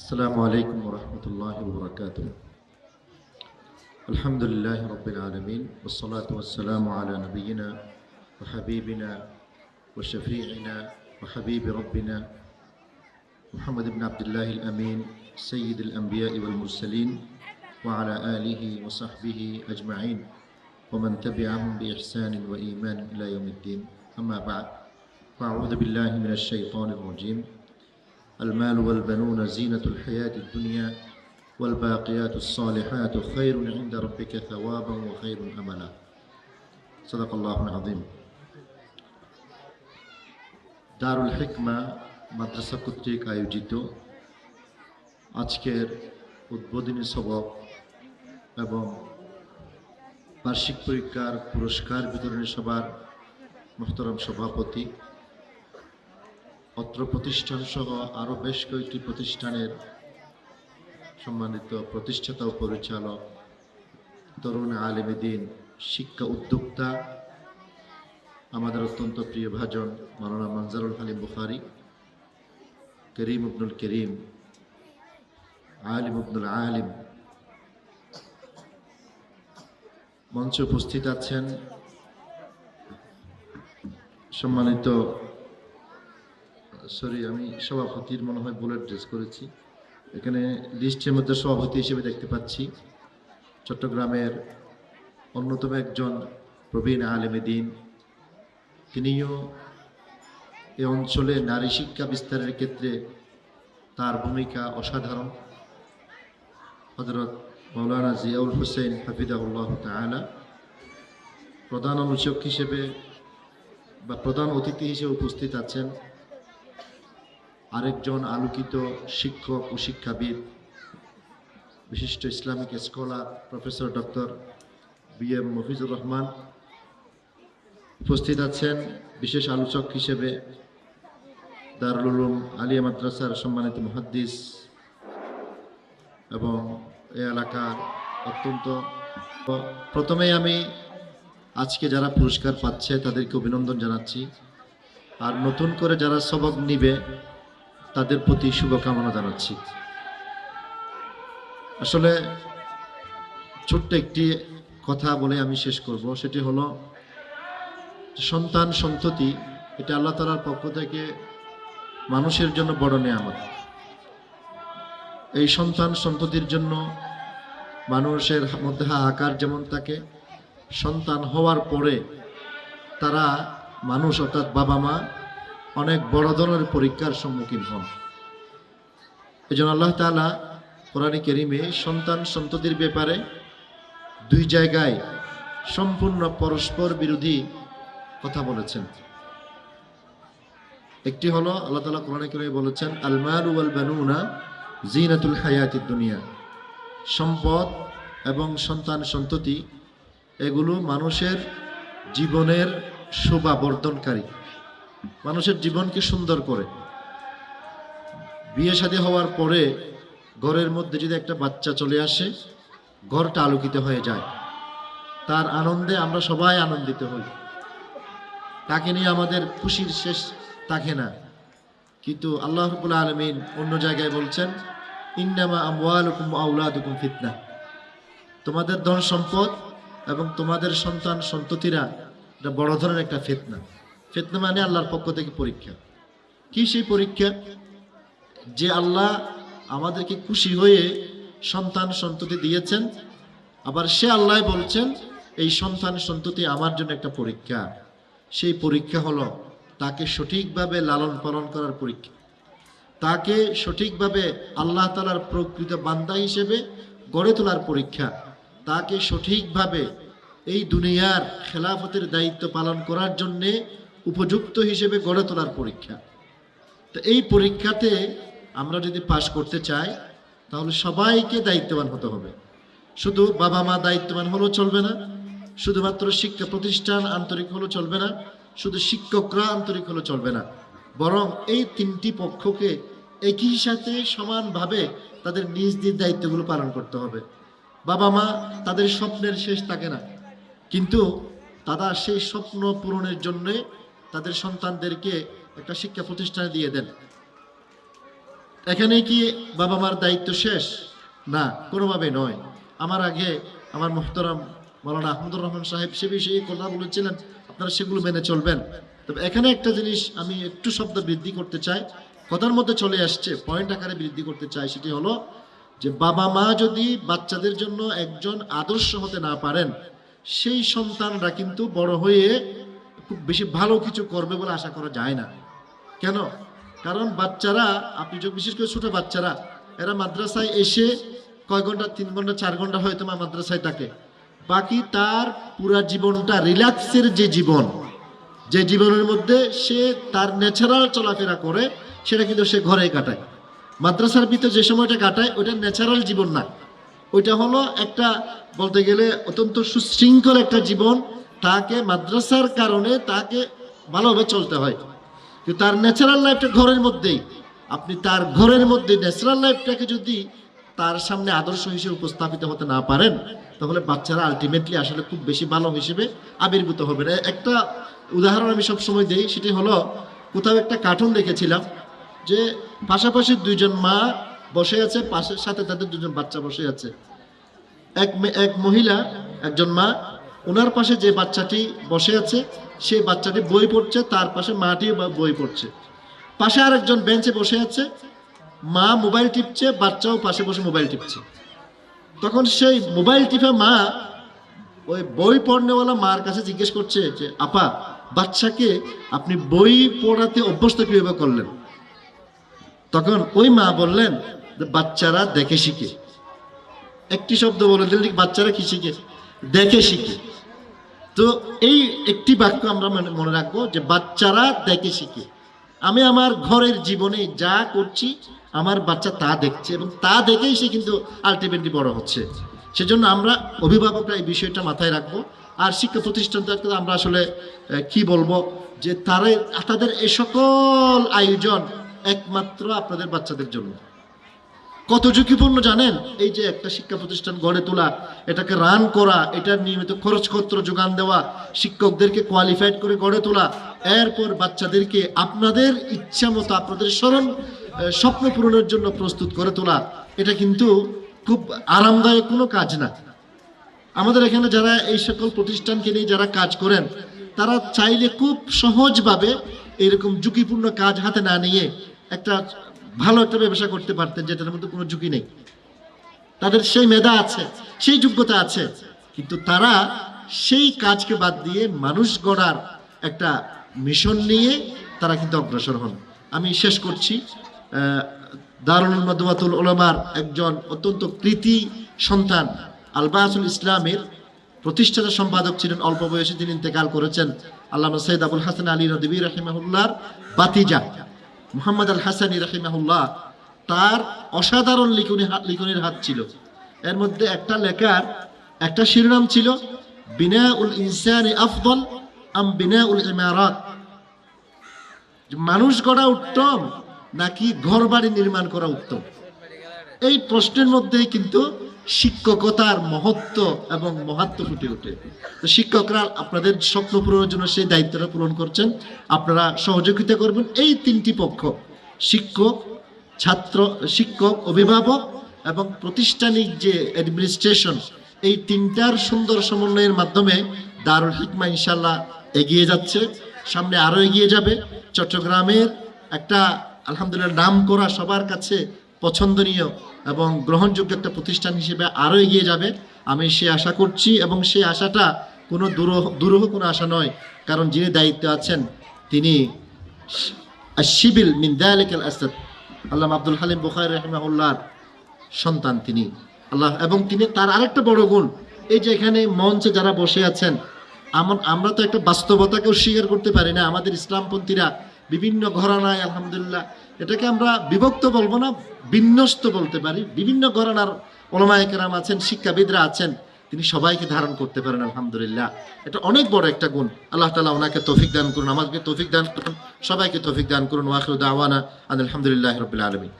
السلام عليكم ورحمة الله وبركاته. الحمد لله رب العالمين والصلاة والسلام على نبينا وحبيبنا وشفيعنا وحبيب ربنا محمد بن عبد الله الأمين سيد الأنبياء والمرسلين وعلى آله وصحبه أجمعين ومن تبعهم بإحسان وإيمان إلى يوم الدين. أما بعد فأعوذ بالله من الشيطان الرجيم. المال والبنون زينة الحياة الدنيا والباقيات الصالحات خير عند ربك ثوابا وخير أملا صدق الله العظيم দারুল হিকমা মাদ্রাসা কর্তৃক আয়োজিত আজকের উদ্বোধনী সবক এবং বার্ষিক পরীক্ষার পুরস্কার বিতরণী সভার মোহতরম সভাপতি অত্র প্রতিষ্ঠান সহ আরও বেশ কয়েকটি প্রতিষ্ঠানের সম্মানিত প্রতিষ্ঠাতা ও পরিচালক তরুণ আলিমেদিন শিক্ষা উদ্যোক্তা, আমাদের অত্যন্ত প্রিয় ভাজন মাওলানা মনজারুল হালিম বুখারি, করিম আব্দুল করিম, আলিম আব্দুল আলিম। মঞ্চে উপস্থিত আছেন সম্মানিত সরি, আমি সভাপতির মনে হয় বুলেট ড্রেস করেছি। এখানে লিস্টের মধ্যে সভাপতি হিসেবে দেখতে পাচ্ছি চট্টগ্রামের অন্যতম একজন প্রবীণ আলেমে দিন। তিনিও এ অঞ্চলে নারী শিক্ষা বিস্তারের ক্ষেত্রে তার ভূমিকা অসাধারণ। হজরত মৌলানা জিয়াউল হোসেন হাফিদাউল্লাহ তালা প্রধান আলোচক হিসেবে বা প্রধান অতিথি হিসেবে উপস্থিত আছেন। আরেকজন আলোকিত শিক্ষক ও শিক্ষাবিদ, বিশিষ্ট Islamic scholar professor doctor B M Mofizur Rahman. উপস্থিত আছেন বিশেষ আলোচক হিসেবে দারুল উলুম আলিয়া মাদ্রাসার সম্মানিত মহাদ্দিস এবং এই এলাকার অত্যন্ত প্রথমেই আমি আজকে যারা পুরস্কার পাচ্ছে তাদেরকে অভিনন্দন জানাচ্ছি। আর নতুন করে যারা সবক নিবে তাদের প্রতি শুভকামনা জানাচ্ছি। আসলে ছোট্ট একটি কথা বলে আমি শেষ করব। সেটি হলো, সন্তান সন্ততি, এটা আল্লাহ তালার পক্ষ থেকে মানুষের জন্য বড় নেয়ামত। এই সন্তান সন্ততির জন্য মানুষের মধ্যে হাহাকার যেমন থাকে, সন্তান হওয়ার পরে তারা মানুষ অর্থাৎ বাবা মা অনেক বড় ধরনের পরীক্ষার সম্মুখীন হন। এই জন্য আল্লাহ তালা কোরআন কেরিমে সন্তান সন্ততির ব্যাপারে দুই জায়গায় সম্পূর্ণ পরস্পর বিরোধী কথা বলেছেন। একটি হলো আল্লাহ তালা কোরআন কেরিমে বলেছেন আলমার ওয়াল বানুনা জিনাতুল হায়াতি দুনিয়া। সম্পদ এবং সন্তান সন্ততি, এগুলো মানুষের জীবনের শোভা বর্ধনকারী মানুষের জীবনকে সুন্দর করে। বিয়ে শাদী হওয়ার পরে ঘরের মধ্যে যদি একটা বাচ্চা চলে আসে, ঘরটা আলোকিত হয়ে যায়। তার আনন্দে আমরা সবাই আনন্দিত হই। তাকে নিয়ে আমাদের খুশির শেষ থাকে না। কিন্তু আল্লাহ রবুল আলমিন অন্য জায়গায় বলছেন, ইন্নামা আমওয়ালুকুম আউলাদুকুম ফিতনা। তোমাদের ধন সম্পদ এবং তোমাদের সন্তান সন্ততিরা এটা বড় ধরনের একটা ফিতনা। ফিতনা মানে আল্লাহর পক্ষ থেকে পরীক্ষা। কি সেই পরীক্ষা? যে আল্লাহ আমাদেরকে খুশি হয়ে সন্তান সন্ততি দিয়েছেন, আবার সে আল্লাহ বলছেন, এই সন্তান সন্ততি আমার জন্য একটা পরীক্ষা। সেই পরীক্ষা হলো তাকে সঠিকভাবে লালন পালন করার পরীক্ষা। তাকে সঠিকভাবে আল্লাহ তালার প্রকৃত বান্দা হিসেবে গড়ে তোলার পরীক্ষা। তাকে সঠিকভাবে এই দুনিয়ার খেলাফতের দায়িত্ব পালন করার জন্যে উপযুক্ত হিসেবে গড়ে তোলার পরীক্ষা। তো এই পরীক্ষাতে আমরা যদি পাশ করতে চাই, তাহলে সবাইকে দায়িত্ববান হতে হবে। শুধু বাবা মা দায়িত্ববান হলেও চলবে না, শুধুমাত্র শিক্ষা প্রতিষ্ঠান আন্তরিক হলেও চলবে না, শুধু শিক্ষকরা আন্তরিক হলেও চলবে না। বরং এই তিনটি পক্ষকে একই সাথে সমানভাবে তাদের নিজ নিজ দায়িত্বগুলো পালন করতে হবে। বাবা মা তাদের স্বপ্নের শেষ থাকে না। কিন্তু তারা সেই স্বপ্ন পূরণের জন্যে তাদের সন্তানদেরকে একটা শিক্ষা প্রতিষ্ঠানে দিয়ে দেন। এখানে কি বাবা মার দায়িত্ব শেষ? না, কোনোভাবে নয়। আমার আগে আমার মোহতরম মৌলানা আহমদুর রহমান সাহেব সে বিষয়ে কথা বলেছিলেন, আপনারা সেগুলো মেনে চলবেন। তবে এখানে একটা জিনিস আমি একটু শব্দ বৃদ্ধি করতে চাই। কথার মধ্যে চলে আসছে পয়েন্ট আকারে বৃদ্ধি করতে চাই, সেটি হলো যে বাবা মা যদি বাচ্চাদের জন্য একজন আদর্শ হতে না পারেন, সেই সন্তানরা কিন্তু বড় হয়ে খুব বেশি ভালো কিছু করবে বলে আশা করা যায় না। কেন? কারণ বাচ্চারা, আপনি যে বিশেষ করে ছোটো বাচ্চারা, এরা মাদ্রাসায় এসে কয় ঘণ্টা, তিন ঘণ্টা, চার ঘণ্টা হয়তো মা মাদ্রাসায় থাকে। বাকি তার পুরা জীবনটা রিল্যাক্সের যে জীবন, যে জীবনের মধ্যে সে তার ন্যাচারাল চলাফেরা করে, সেটা কিন্তু সে ঘরে কাটায়। মাদ্রাসার ভিতরে যে সময়টা কাটায় ওটা ন্যাচারাল জীবন না। ওইটা হলো একটা বলতে গেলে অত্যন্ত সুশৃঙ্খল একটা জীবন তাকে মাদ্রাসার কারণে তাকে ভালোভাবে চলতে হয়। কিন্তু তার ন্যাচারাল লাইফটা ঘরের মধ্যেই। আপনি তার ঘরের মধ্যে ন্যাচারাল লাইফটাকে যদি তার সামনে আদর্শ হিসেবে উপস্থাপিত হতে না পারেন, তাহলে বাচ্চারা আলটিমেটলি আসলে খুব বেশি ভালো হিসেবে আবির্ভূত হবে না। একটা উদাহরণ আমি সবসময় দিই, সেটি হলো, কোথাও একটা কার্টুন দেখেছিলাম যে পাশাপাশি দুইজন মা বসে আছে পাশের সাথে তাদের দুজন বাচ্চা বসে আছে। এক এক মহিলা, একজন মা ওনার পাশে যে বাচ্চাটি বসে আছে সেই বাচ্চাটি বই পড়ছে, তার পাশে মাটিও বা- বই পড়ছে। পাশে আরেকজন বেঞ্চে বসে আছে, মা মোবাইল টিপছে, বাচ্চাও পাশে বসে মোবাইল টিপছে। তখন সেই মোবাইল টিপে মা ওই বই পড়নেওয়ালা মার কাছে জিজ্ঞেস করছে যে, আপা, বাচ্চাকে আপনি বই পড়াতে অভ্যস্ত কীভাবে করলেন? তখন ওই মা বললেন, বাচ্চারা দেখে শিখে। একটি শব্দ বলে ঠিক বাচ্চারা কি শিখে? দেখে শিখে। তো এই একটি বাক্য আমরা মনে- মনে রাখব যে বাচ্চারা দেখে শিখে। আমি আমার ঘরের জীবনে যা করছি, আমার বাচ্চা তা দেখছে এবং তা দেখেই সে কিন্তু আলটিমেটলি বড় হচ্ছে। সেজন্য আমরা অভিভাবকরা এই বিষয়টা মাথায় রাখব। আর শিক্ষা প্রতিষ্ঠান আমরা আসলে কি বলব যে তারা তাদের এ সকল আয়োজন একমাত্র আপনাদের বাচ্চাদের জন্য। কত ঝুঁকিপূর্ণ জানেন? এই যে একটা শিক্ষা প্রতিষ্ঠান গড়ে তোলা, এটাকে রান করা, এটার নিয়মিত খরচপত্র যোগান দেওয়া, শিক্ষকদেরকে কোয়ালিফাইড করে গড়ে তোলা, এরপর বাচ্চাদেরকে আপনাদের ইচ্ছা মতো আপনাদের স্মরণ স্বপ্ন পূরণের জন্য প্রস্তুত করে তোলা, এটা কিন্তু খুব আরামদায়ক কোনো কাজ না। আমাদের এখানে যারা এই সকল প্রতিষ্ঠানকে নিয়ে যারা কাজ করেন, তারা চাইলে খুব সহজভাবে এরকম ঝুঁকিপূর্ণ কাজ হাতে না নিয়ে একটা ভালো একটা ব্যবসা করতে পারতেন, যেটার মধ্যে কোনো ঝুঁকি নেই। তাদের সেই মেধা আছে, সেই যোগ্যতা আছে, কিন্তু তারা সেই কাজকে বাদ দিয়ে মানুষ গড়ার একটা মিশন নিয়ে তারা কিন্তু অগ্রসর হন। আমি শেষ করছি। দারুল মদুয়াতুল ওলামার একজন অত্যন্ত কৃতি সন্তান, আলবাসুল ইসলামের প্রতিষ্ঠাতা সম্পাদক ছিলেন, অল্প বয়সে তিনি ইন্তেকাল করেছেন। আল্লামা সৈয়দ আবুল হাসান আলী নদী রাহিমাহুল্লাহর বাতিজা। মুহাম্মদ আল হাসানি রাহিমাহুল্লাহ, তার অসাধারণ লিখনি লিখনির হাত ছিল। এর মধ্যে একটা লেখার একটা শিরোনাম ছিল বিনা উল ইনসানি আফদল আম বিনা উল ইমারাত। মানুষ গড়া উত্তম নাকি ঘর বাড়ি নির্মাণ করা উত্তম? এই প্রশ্নের মধ্যেই কিন্তু শিক্ষকতার মহত্ব এবং মহাত্ম ফুটে ওঠে। তো শিক্ষকরা আপনাদের স্বপ্ন পূরণের জন্য সেই দায়িত্বটা পূরণ করছেন। আপনারা সহযোগিতা করবেন। এই তিনটি পক্ষ, শিক্ষক, ছাত্র, শিক্ষক, অভিভাবক এবং প্রতিষ্ঠানিক যে অ্যাডমিনিস্ট্রেশন এই তিনটার সুন্দর সমন্বয়ের মাধ্যমে দারুল হিকমা ইনশাল্লাহ এগিয়ে যাচ্ছে, সামনে আরও এগিয়ে যাবে। চট্টগ্রামের একটা আলহামদুলিল্লাহ নাম করা সবার কাছে পছন্দনীয় এবং গ্রহণযোগ্য একটা প্রতিষ্ঠান হিসেবে আরও এগিয়ে যাবে। আমি সে আশা করছি এবং সেই আশাটা কোনো দুরূহ দুরূহ কোনো আশা নয়। কারণ যিনি দায়িত্বে আছেন, তিনি শিবিল মিন দালিকাল আসাদ। আল্লাহ আব্দুল হালিম বুখারি রহমাউল্লাহর সন্তান তিনি। আল্লাহ, এবং তিনি তার আরেকটা বড় গুণ, এই যে এখানে মঞ্চে যারা বসে আছেন আমরা তো একটা বাস্তবতাকেও স্বীকার করতে পারি না। আমাদের ইসলামপন্থীরা বিভিন্ন ঘরানায়, আলহামদুলিল্লাহ, এটাকে আমরা বিভক্ত বলব না, বিন্যস্ত বলতে পারি। বিভিন্ন ঘরানার ওলমায় কেরাম আছেন, শিক্ষাবিদরা আছেন, তিনি সবাইকে ধারণ করতে পারেন, আলহামদুলিল্লাহ। এটা অনেক বড় একটা গুণ। আল্লাহ তালা ওনাকে তৌফিক দান করুন আমাকে তৌফিক দান করুন, সবাইকে তৌফিক দান করুন। দাওয়ানা আলহামদুলিল্লাহ রবিল আলমী